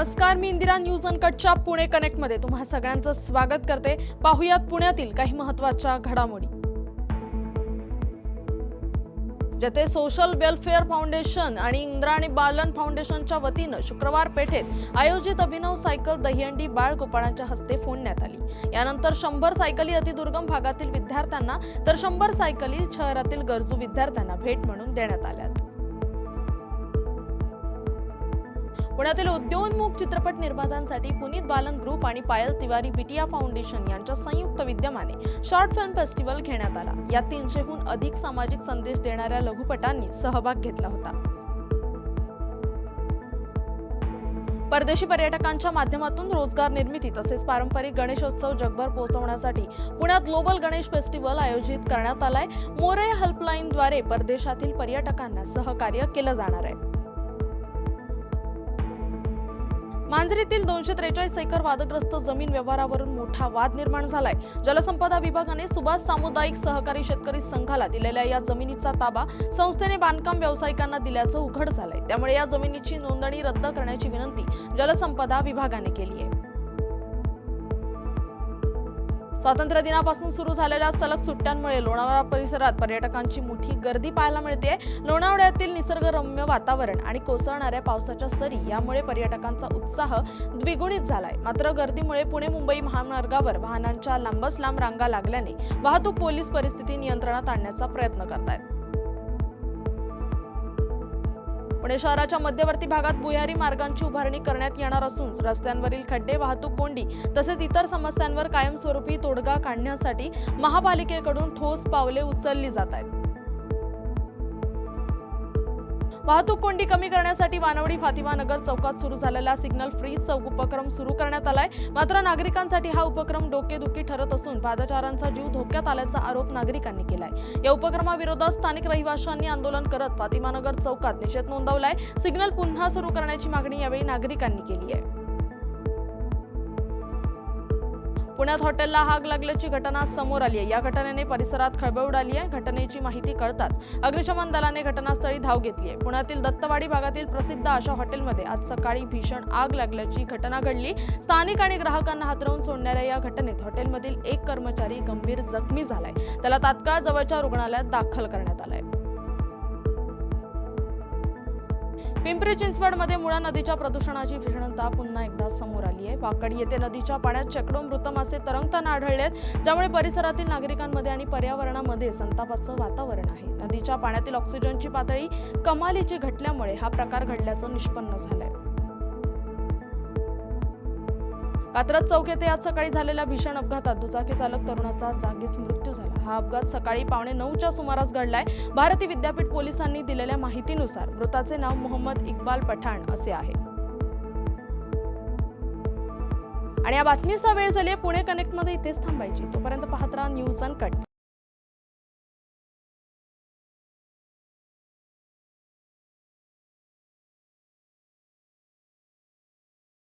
नमस्कार मी इंदिरा न्यूज अनकटच्या पुणे कनेक्टमध्ये. तुम्हा सगळ्यांचं स्वागत करते. पाहुयात पुण्यातील काही महत्त्वाच्या घडामोडी. जेथे सोशल वेलफेअर फाउंडेशन आणि इंद्राणी बालन फाउंडेशनच्या वतीनं शुक्रवार पेठेत आयोजित अभिनव सायकल दहीहंडी बाळ गोपाळांच्या हस्ते फोडण्यात आली. यानंतर शंभर सायकली अतिदुर्गम भागातील विद्यार्थ्यांना तर शंभर सायकली शहरातील गरजू विद्यार्थ्यांना भेट म्हणून देण्यात आल्यात. पुण्यातील उद्योन्मुख चित्रपट निर्मात्यांसाठी पुनीत बालन ग्रुप आणि पायल तिवारी बिटिया फाउंडेशन यांच्या संयुक्त विद्यमाने शॉर्ट फिल्म फेस्टिवल घेण्यात आला. यात तीनशेहून अधिक सामाजिक संदेश देणाऱ्या लघुपटांनी सहभाग घेतला होता. परदेशी पर्यटकांच्या माध्यमातून रोजगार निर्मिती तसेच पारंपरिक गणेशोत्सव जगभर पोहोचवण्यासाठी पुण्यात ग्लोबल गणेश फेस्टिवल आयोजित करण्यात आलाय. मोरे हेल्पलाईनद्वारे परदेशातील पर्यटकांना सहकार्य केलं जाणार आहे. मांजरीतील दोनशे त्रेचाळीस एकर वादग्रस्त जमीन व्यवहारावरून मोठा वाद निर्माण झालाय. जलसंपदा विभागाने सुभाष सामुदायिक सहकारी शेतकरी संघाला दिलेल्या या जमिनीचा ताबा संस्थेने बांधकाम व्यावसायिकांना दिल्याचं उघड झालंय. त्यामुळे या जमिनीची नोंदणी रद्द करण्याची विनंती जलसंपदा विभागाने केली आहे स्वातंत्र्य दिनापासून सुरू झालेल्या सलग सुट्ट्यांमुळे लोणावळा परिसरात पर्यटकांची मोठी गर्दी पाहायला मिळते लोणावळ्यातील निसर्गरम्य वातावरण आणि कोसळणाऱ्या पावसाच्या सरी यामुळे पर्यटकांचा उत्साह द्विगुणित झालाय. मात्र गर्दीमुळे पुणे मुंबई महामार्गावर वाहनांच्या लांबच लांब रांगा लागल्याने वाहतूक पोलीस परिस्थिती नियंत्रणात आणण्याचा प्रयत्न करतायत. पुणे शहराच्या मध्यवर्ती भागात भुयारी मार्गांची उभारणी करण्यात येणार असून रस्त्यांवरील खड्डे वाहतूक कोंडी तसेच इतर समस्यांवर कायमस्वरूपी तोडगा काढण्यासाठी महापालिकेकडून ठोस पावले उचलली जात आहेत. वाहतूक कोंडी कमी करण्यासाठी वानवडी फातिमा नगर चौकात सुरू झालेला सिग्नल फ्री चौक उपक्रम सुरू करण्यात आलाय. मात्र नागरिकांसाठी हा उपक्रम डोकेदुखी ठरत असून पादचारांचा जीव धोक्यात आल्याचा आरोप नागरिकांनी केलाय. या उपक्रमाविरोधात स्थानिक रहिवाशांनी आंदोलन करत फातिमा नगर चौकात निषेध नोंदवलाय. सिग्नल पुन्हा सुरू करण्याची मागणी यावेळी नागरिकांनी केली आहे. पुण्यात हॉटेलला आग लागल्याची घटना समोर आली आहे. या घटनेने परिसरात खळबळ उडाली आहे. घटनेची माहिती कळताच अग्निशमन दलाने घटनास्थळी धाव घेतली आहे. पुण्यातील दत्तवाडी भागातील प्रसिद्ध आशा हॉटेलमध्ये आज सकाळी भीषण आग लागल्याची घटना घडली. स्थानिक आणि ग्राहकांना हातरवून सोडणाऱ्या या घटनेत हॉटेलमधील एक कर्मचारी गंभीर जखमी झालाय. त्याला तात्काळ जवळच्या रुग्णालयात दाखल करण्यात आलाय. पिंपरी चिंचवडमध्ये मुळा नदीच्या प्रदूषणाची भीषणता पुन्हा एकदा समोर आली आहे. वाकड येथे नदीच्या पाण्यात शेकडो मृत मासे तरंगताना आढळले आहेत ज्यामुळे परिसरातील नागरिकांमध्ये आणि पर्यावरणामध्ये संतापाचं वातावरण आहे. नदीच्या पाण्यातील ऑक्सिजनची पातळी कमालीची घटल्यामुळे हा प्रकार घडल्याचं निष्पन्न झालंय. कात्रज चौक येथे आज सकाळी झालेल्या भीषण अपघातात दुचाकी चालक तरुणाचा जागीच मृत्यू झाला. हा अपघात सकाळी पावणे नऊच्या सुमारास घडलाय. भारती विद्यापीठ पोलिसांनी दिलेल्या माहितीनुसार मृताचे नाव मोहम्मद इक्बाल पठाण असे आहे. आणि या बातमीचा वेळ झाली पुणे कनेक्टमध्ये इथेच थांबायची. तोपर्यंत पाहत राहा न्यूज अनकट